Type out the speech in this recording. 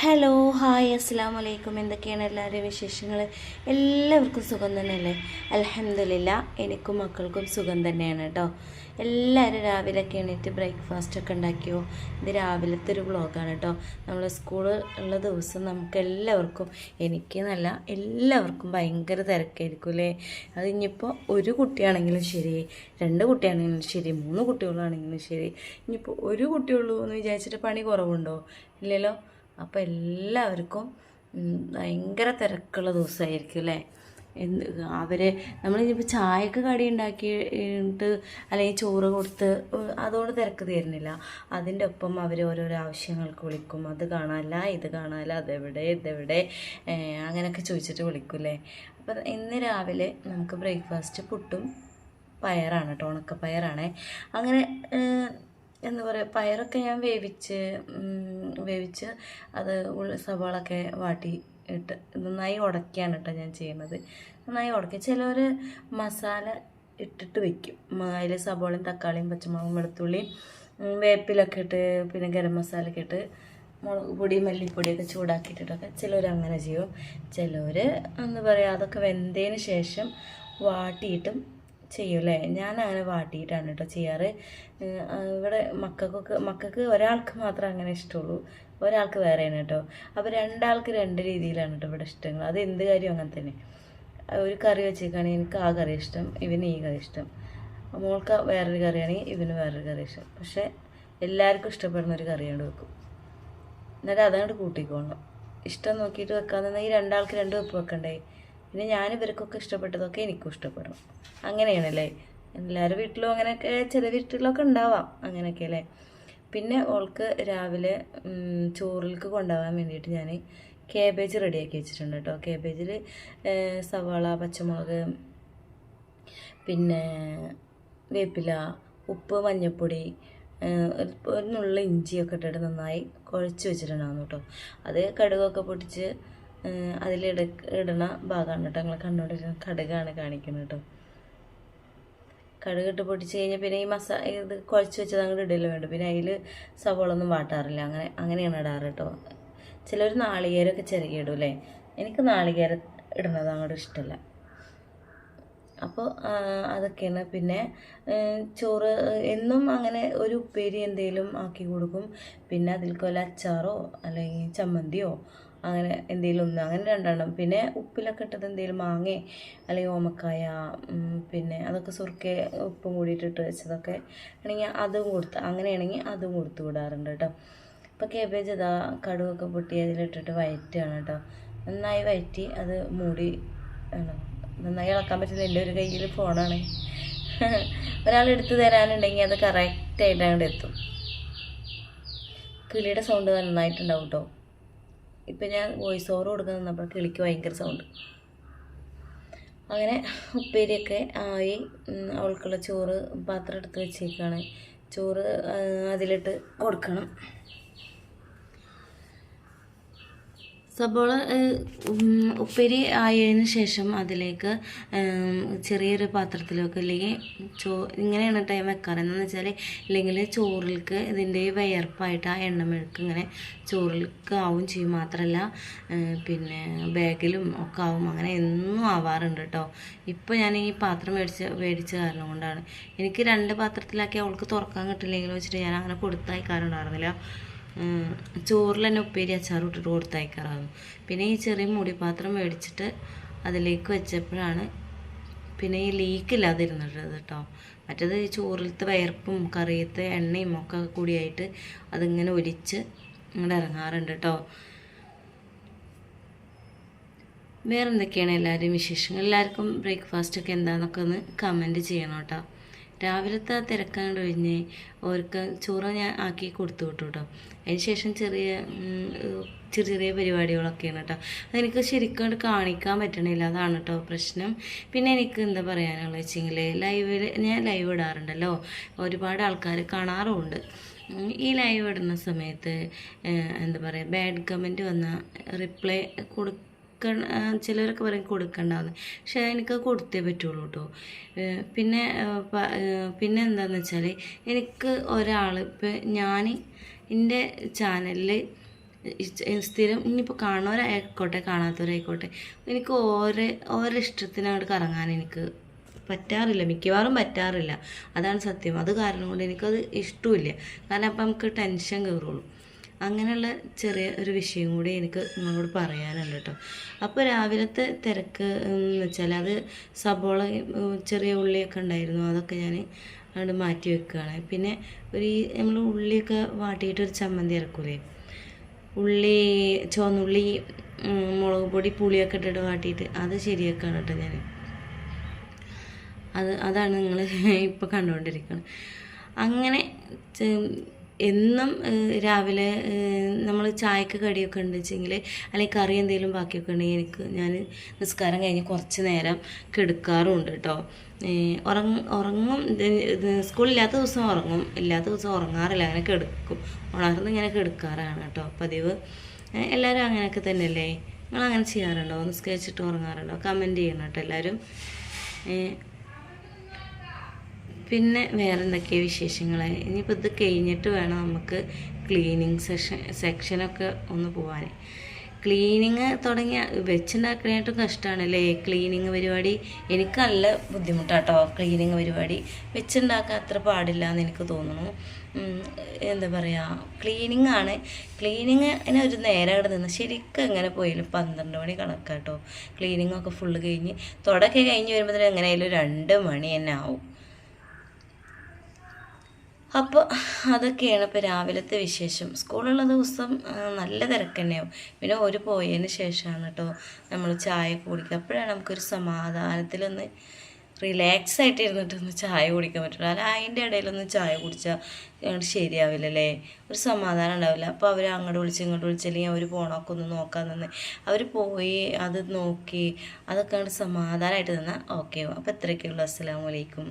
Hello hi അസ്സാം വലൈക്കും എന്തൊക്കെയാണ് എല്ലാവരുടെയും വിശേഷങ്ങൾ എല്ലാവർക്കും സുഖം തന്നെയല്ലേ? അലഹമില്ല എനിക്കും മക്കൾക്കും സുഖം തന്നെയാണ് കേട്ടോ എല്ലാവരും രാവിലെ ഒക്കെ എണീറ്റ് ബ്രേക്ക്ഫാസ്റ്റ് ഒക്കെ ഉണ്ടാക്കിയോ? ഇത് രാവിലത്തെ ഒരു വ്ളോഗാണ് കേട്ടോ നമ്മൾ സ്കൂൾ ഉള്ള ദിവസം നമുക്ക് എല്ലാവർക്കും എനിക്ക് നല്ല എല്ലാവർക്കും ഭയങ്കര തിരക്കായിരിക്കും അല്ലേ അത് ഇനിയിപ്പോൾ ഒരു കുട്ടിയാണെങ്കിലും ശരി രണ്ട് കുട്ടിയാണെങ്കിലും ശരി മൂന്ന് കുട്ടികളാണെങ്കിലും ശരി ഇനിയിപ്പോൾ ഒരു കുട്ടിയുള്ളൂ എന്ന് വിചാരിച്ചിട്ട് പണി കുറവുണ്ടോ? ഇല്ലല്ലോ? അപ്പോൾ എല്ലാവർക്കും ഭയങ്കര തിരക്കുള്ള ദിവസമായിരിക്കും അല്ലേ? എന്ത് അവർ നമ്മളിനിപ്പോൾ ചായക്ക് കടി ഉണ്ടാക്കിയിട്ട് അല്ലെങ്കിൽ ചോറ് കൊടുത്ത് അതുകൊണ്ട് തിരക്ക് തീരുന്നില്ല. അതിന്റെ ഒപ്പം അവർ ഓരോരോ ആവശ്യങ്ങൾക്ക് വിളിക്കും. അത് കാണാനല്ല ഇത് കാണാനല്ല അതെവിടെ ഇതെവിടെ അങ്ങനെയൊക്കെ ചോദിച്ചിട്ട് വിളിക്കൂലേ അപ്പം ഇന്ന് രാവിലെ നമുക്ക് ബ്രേക്ക്ഫാസ്റ്റ് പുട്ടും പയറാണ് കേട്ടോ ഉണക്കപ്പയറാണേ. അങ്ങനെ എന്താ പറയുക പയറൊക്കെ ഞാൻ വേവിച്ച് വേവിച്ച് അത് സവാളൊക്കെ വാട്ടി ഇട്ട് നന്നായി ഉടക്കിയാണ് കേട്ടോ ഞാൻ ചെയ്യുന്നത്. നന്നായി ഉടക്കി ചിലവർ മസാല ഇട്ടിട്ട് വെക്കും. അതിൽ സവാളയും തക്കാളിയും പച്ചമുളകും വെളുത്തുള്ളിയും വേപ്പിലൊക്കെ ഇട്ട് പിന്നെ ഗരം മസാലയൊക്കെ ഇട്ട് മുളക് പൊടി മല്ലിപ്പൊടിയൊക്കെ ചൂടാക്കിയിട്ടിട്ടൊക്കെ ചിലവർ അങ്ങനെ ചെയ്യും. ചിലവർ എന്താ പറയുക അതൊക്കെ വെന്തതിന് ശേഷം വാട്ടിയിട്ടും ചെയ്യൂലേ ഞാൻ അങ്ങനെ വാട്ടിയിട്ടാണ് കേട്ടോ ചെയ്യാറ് ഇവിടെ മക്കൾക്കൊക്കെ മക്കൾക്ക് ഒരാൾക്ക് മാത്രം അങ്ങനെ ഇഷ്ടമുള്ളൂ. ഒരാൾക്ക് വേറെയാണ് കേട്ടോ അപ്പോൾ രണ്ടാൾക്ക് രണ്ട് രീതിയിലാണ് കേട്ടോ ഇവിടെ ഇഷ്ടങ്ങൾ. അത് എന്ത് കാര്യം അങ്ങനെ തന്നെ. ഒരു കറി വെച്ചേക്കാണെങ്കിൽ എനിക്ക് ആ കറി ഇഷ്ടം ഇവന് ഈ കറി ഇഷ്ടം. മോൾക്ക് വേറൊരു കറിയാണെങ്കിൽ ഇവന് വേറൊരു കറി ഇഷ്ടം. പക്ഷേ എല്ലാവർക്കും ഇഷ്ടപ്പെടുന്ന ഒരു കറിയാണ് വെക്കും. എന്നിട്ട് അതങ്ങോട്ട് കൂട്ടിക്കോളണം ഇഷ്ടം നോക്കിയിട്ട് വെക്കാന്ന് ഈ രണ്ടാൾക്ക് രണ്ട് വെപ്പ് വെക്കണ്ടേ? പിന്നെ ഞാൻ ഇവർക്കൊക്കെ ഇഷ്ടപ്പെട്ടതൊക്കെ എനിക്കും ഇഷ്ടപ്പെടണം അങ്ങനെയാണല്ലേ? എല്ലാവരുടെ വീട്ടിലും അങ്ങനെയൊക്കെ ചില വീട്ടിലൊക്കെ ഉണ്ടാവാം അങ്ങനെയൊക്കെ അല്ലേ? പിന്നെ ഓൾക്ക് രാവിലെ ചോറിലേക്ക് കൊണ്ടുപോകാൻ വേണ്ടിയിട്ട് ഞാൻ കേബേജ് റെഡിയാക്കി വെച്ചിട്ടുണ്ട് കേട്ടോ. കേബേജിൽ സവാള പച്ചമുളക് പിന്നെ വേപ്പില ഉപ്പ് മഞ്ഞൾപ്പൊടി ഒരു നുള്ള ഇഞ്ചിയൊക്കെ ഇട്ടിട്ട് നന്നായി കുഴച്ച് വെച്ചിട്ടുണ്ടായിരുന്നു കേട്ടോ. അത് കടുകൊക്കെ പൊട്ടിച്ച് അതിലിട ഇടണ ഭാഗമാണ് കേട്ടോ. നിങ്ങൾ കണ്ണോട് കടുകാണ് കാണിക്കുന്നത് കേട്ടോ. കടുകിട്ട് പൊട്ടിച്ച് കഴിഞ്ഞാൽ പിന്നെ ഈ മസാ ഇത് കുഴച്ച് വെച്ചത് അങ്ങോട്ട് ഇടലോ വേണ്ട. പിന്നെ അതിൽ സവോള ഒന്നും വാട്ടാറില്ല. അങ്ങനെ അങ്ങനെയാണ് ഇടാറ് കേട്ടോ. ചിലർ നാളികേരമൊക്കെ ചെറിയ ഇടും എനിക്ക് നാളികേരം ഇടുന്നത് അങ്ങോട്ട് ഇഷ്ടമല്ല അപ്പോൾ അതൊക്കെയാണ്. പിന്നെ ചോറ് എന്നും അങ്ങനെ ഒരു ഉപ്പേരി എന്തെങ്കിലും ആക്കി കൊടുക്കും. പിന്നെ അതിൽക്കൊല്ല അച്ചാറോ അല്ലെങ്കിൽ ചമ്മന്തിയോ അങ്ങനെ എന്തെങ്കിലും ഒന്ന് അങ്ങനെ രണ്ടെണ്ണം. പിന്നെ ഉപ്പിലൊക്കെ ഇട്ടത് എന്തെങ്കിലും മാങ്ങ അല്ലെങ്കിൽ ഓമക്കായ പിന്നെ അതൊക്കെ സുർക്കെ ഉപ്പും കൂടിയിട്ട് ഇട്ടിട്ട് വെച്ചതൊക്കെ ആണെങ്കിൽ അതും കൊടുത്ത് അങ്ങനെയാണെങ്കിൽ അതും കൊടുത്തു വിടാറുണ്ട് കേട്ടോ. ഇപ്പോൾ കേബേജ് ഇതാ കടുവൊക്കെ പൊട്ടി അതിലിട്ടിട്ട് വയറ്റുകയാണ് കേട്ടോ. നന്നായി വയറ്റി അത് മൂടി നന്നായി ഇളക്കാൻ പറ്റുന്ന എന്റെ ഒരു കയ്യിൽ ഫോണാണ്. ഒരാൾ എടുത്തു തരാനുണ്ടെങ്കിൽ അത് കറക്റ്റായിട്ട് അങ്ങോട്ട് എത്തും. കിളിയുടെ സൗണ്ട് നന്നായിട്ടുണ്ടാവും കേട്ടോ. ഇപ്പം ഞാൻ വോയിസ് ഓവർ കൊടുക്കാൻ നിന്നപ്പോൾ കിളിക്ക് ഭയങ്കര സൗണ്ട് അങ്ങനെ ഉപ്പേരിയൊക്കെ ആയി അവൾക്കുള്ള ചോറ് പാത്രം എടുത്ത് വെച്ചേക്കാണ്. ചോറ് അതിലിട്ട് കൊടുക്കണം. സബോള ഉപ്പേരി ആയതിനു ശേഷം അതിലേക്ക് ചെറിയൊരു പാത്രത്തിലേക്ക് അല്ലെങ്കിൽ ചോ ഇങ്ങനെയാണ് ടൈം വെക്കാറ്. എന്താണെന്ന് വെച്ചാൽ ഇല്ലെങ്കിൽ ചോറിലേക്ക് ഇതിന്റെ വിയർപ്പായിട്ട് ആ എണ്ണമെഴുക്ക് ഇങ്ങനെ ചോറിലേക്ക് ആവും ചെയ്യും. മാത്രമല്ല പിന്നെ ബാഗിലും ഒക്കെ ആവും. അങ്ങനെ എന്നും ആവാറുണ്ട് കേട്ടോ ഇപ്പോൾ ഞാൻ ഈ പാത്രം മേടിച്ച് മേടിച്ച കാരണം കൊണ്ടാണ്. എനിക്ക് രണ്ട് പാത്രത്തിലാക്കി അവൾക്ക് തുറക്കാൻ കിട്ടില്ലെങ്കിലും വെച്ചിട്ട് ഞാൻ അങ്ങനെ കൊടുത്തയക്കാറുണ്ടായിരുന്നില്ല. ചോറിൽ തന്നെ ഉപ്പേരി അച്ചാർ ഇട്ടിട്ട് കൊടുത്തയക്കാറാകും പിന്നെ ഈ ചെറിയ മുടിപാത്രം മേടിച്ചിട്ട് അതിലേക്ക് വെച്ചപ്പോഴാണ് പിന്നെ ഈ ലീക്ക് ഇല്ലാതിരുന്നത് കേട്ടോ മറ്റേത് ചോറിലത്തെ വയർപ്പും കറിയത്തെ എണ്ണയും ഒക്കെ കൂടിയായിട്ട് അതിങ്ങനെ ഒലിച്ച് ഇങ്ങോട്ട് ഇറങ്ങാറുണ്ട് കേട്ടോ വേറെന്തൊക്കെയാണ് എല്ലാവരും വിശേഷങ്ങൾ? എല്ലാവർക്കും ബ്രേക്ക്ഫാസ്റ്റ് ഒക്കെ എന്താണെന്നൊക്കെ ഒന്ന് കമന്റ് ചെയ്യണം കേട്ടോ രാവിലത്തെ തിരക്കാണ്ട് കഴിഞ്ഞ് അവർക്ക് ചോറ് ഞാൻ ആക്കി കൊടുത്തു വിട്ടു കേട്ടോ അതിന് ശേഷം ചെറിയ ചെറിയ ചെറിയ പരിപാടികളൊക്കെയാണ് കേട്ടോ അതെനിക്ക് ശരിക്കും കാണിക്കാൻ പറ്റണില്ല. അതാണ് കേട്ടോ പ്രശ്നം. പിന്നെ എനിക്ക് എന്താ പറയാനുള്ളത് വെച്ചെങ്കിൽ ലൈവിൽ ഞാൻ ലൈവ് ഇടാറുണ്ടല്ലോ. ഒരുപാട് ആൾക്കാർ കാണാറുമുണ്ട്. ഈ ലൈവ് ഇടുന്ന സമയത്ത് എന്താ പറയുക ബാഡ് കമന്റ് വന്ന റിപ്ലൈ കൊടുക്ക ചിലരൊക്കെ പറയും കൊടുക്കണ്ടാവുന്നത് പക്ഷേ എനിക്ക് കൊടുത്തേ പറ്റുള്ളൂ കേട്ടോ പിന്നെ പിന്നെ എന്താണെന്ന് വെച്ചാൽ എനിക്ക് ഒരാൾ ഇപ്പം ഞാൻ എന്റെ ചാനലിൽ സ്ഥിരം ഇനിയിപ്പോൾ കാണുന്നവരായിക്കോട്ടെ കാണാത്തവരായിക്കോട്ടെ എനിക്ക് ഓരോ ഓരോ ഇഷ്ടത്തിനങ്ങോട്ട് കറങ്ങാൻ എനിക്ക് പറ്റാറില്ല. മിക്കവാറും പറ്റാറില്ല. അതാണ് സത്യം. അത് കാരണം കൊണ്ട് എനിക്കത് ഇഷ്ടമില്ല കാരണം അപ്പം നമുക്ക് ടെൻഷൻ കയറുള്ളൂ അങ്ങനെയുള്ള ചെറിയ ഒരു വിഷയം കൂടി എനിക്ക് നിങ്ങളോട് പറയാനുണ്ട് കേട്ടോ. അപ്പോൾ രാവിലത്തെ തിരക്ക് എന്ന് വെച്ചാൽ അത് സബോള ചെറിയ ഉള്ളിയൊക്കെ ഉണ്ടായിരുന്നു അതൊക്കെ ഞാൻ അങ്ങോട്ട് മാറ്റി വെക്കുകയാണ് പിന്നെ ഒരു നമ്മൾ ഉള്ളിയൊക്കെ വാട്ടിയിട്ട് ഒരു ചമ്മന്തി ഇറക്കൂലേ ഉള്ളി ചുവന്നുള്ളി മുളക് പൊടി പുളിയൊക്കെ ഇട്ടിട്ട് വാട്ടിയിട്ട് അത് ശരിയാക്കാണ് കേട്ടോ ഞാൻ അത് അതാണ് നിങ്ങൾ ഇപ്പോൾ കണ്ടുകൊണ്ടിരിക്കുന്നത് അങ്ങനെ എന്നും രാവിലെ നമ്മൾ ചായക്ക് കടിയൊക്കെ ഉണ്ട് വെച്ചെങ്കിൽ അല്ലെങ്കിൽ കറി എന്തെങ്കിലും ബാക്കിയൊക്കെ ഉണ്ടെങ്കിൽ എനിക്ക് ഞാൻ നിസ്കാരം കഴിഞ്ഞ് കുറച്ച് നേരം കിടക്കാറുണ്ട് കേട്ടോ ഉറങ്ങ ഉറങ്ങും സ്കൂളില്ലാത്ത ദിവസം ഉറങ്ങും ഇല്ലാത്ത ദിവസം ഉറങ്ങാറില്ല അങ്ങനെ കിടക്കും. ഉണർന്ന് ഇങ്ങനെ കിടക്കാറാണ് കേട്ടോ പതിവ്. എല്ലാവരും അങ്ങനെയൊക്കെ തന്നെയല്ലേ? നിങ്ങൾ അങ്ങനെ ചെയ്യാറുണ്ടോ? നിസ്കരിച്ചിട്ട് ഉറങ്ങാറുണ്ടോ? കമന്റ് ചെയ്യണം കേട്ടോ എല്ലാവരും പിന്നെ വേറെ എന്തൊക്കെയാണ് വിശേഷങ്ങൾ ഇനിയിപ്പോൾ ഇത് കഴിഞ്ഞിട്ട് വേണം നമുക്ക് ക്ലീനിങ് സെഷൻ സെക്ഷനൊക്കെ ഒന്ന് പോകാൻ ക്ലീനിങ് തുടങ്ങിയ വെച്ചുണ്ടാക്കാനായിട്ടും കഷ്ടമാണല്ലേ ക്ലീനിങ് പരിപാടി എനിക്ക് നല്ല ബുദ്ധിമുട്ടാട്ടോ ക്ലീനിങ് പരിപാടി. വെച്ചുണ്ടാക്കാൻ അത്ര പാടില്ല എന്ന് എനിക്ക് തോന്നുന്നു. എന്താ പറയുക ക്ലീനിങ് ആണ്. ക്ലീനിങ് ഒരു നേരം അവിടെ നിന്ന് ശരിക്കും എങ്ങനെ പോയാലും പന്ത്രണ്ട് മണി കണക്കാട്ടോ. ക്ലീനിങ് ഒക്കെ ഫുള്ള് കഴിഞ്ഞ് തുടക്കെ കഴിഞ്ഞ് വരുമ്പോഴത്തേക്കും എങ്ങനെയായാലും രണ്ട് മണി തന്നെ ആവും. അപ്പോൾ അതൊക്കെയാണ് ഇപ്പോൾ രാവിലത്തെ വിശേഷം. സ്കൂളുള്ള ദിവസം നല്ല തിരക്ക് തന്നെയാവും പിന്നെ ഒരു പോയതിന് ശേഷമാണ് കേട്ടോ നമ്മൾ ചായ കുടിക്കുക അപ്പോഴാണ് നമുക്കൊരു സമാധാനത്തിലൊന്ന് റിലാക്സ് ആയിട്ട് ഇരുന്നിട്ടൊന്ന് ചായ കുടിക്കാൻ പറ്റുള്ളൂ. അല്ല അതിന്റെ ഇടയിലൊന്ന് ചായ കുടിച്ചാൽ ശരിയാവില്ലല്ലേ? ഒരു സമാധാനം ഉണ്ടാവില്ല. അപ്പോൾ അവർ അങ്ങോട്ട് വിളിച്ച് ഇങ്ങോട്ട് വിളിച്ചില്ലെങ്കിൽ അവർ പോണൊക്കെ ഒന്ന് നോക്കാൻ നിന്ന് അവർ പോയി അത് നോക്കി അതൊക്കെ അങ്ങോട്ട് സമാധാനമായിട്ട് നിന്നാൽ ഓക്കെ അപ്പോൾ ഇത്രയൊക്കെയുള്ളൂ. അസ്സലാമു അലൈക്കും.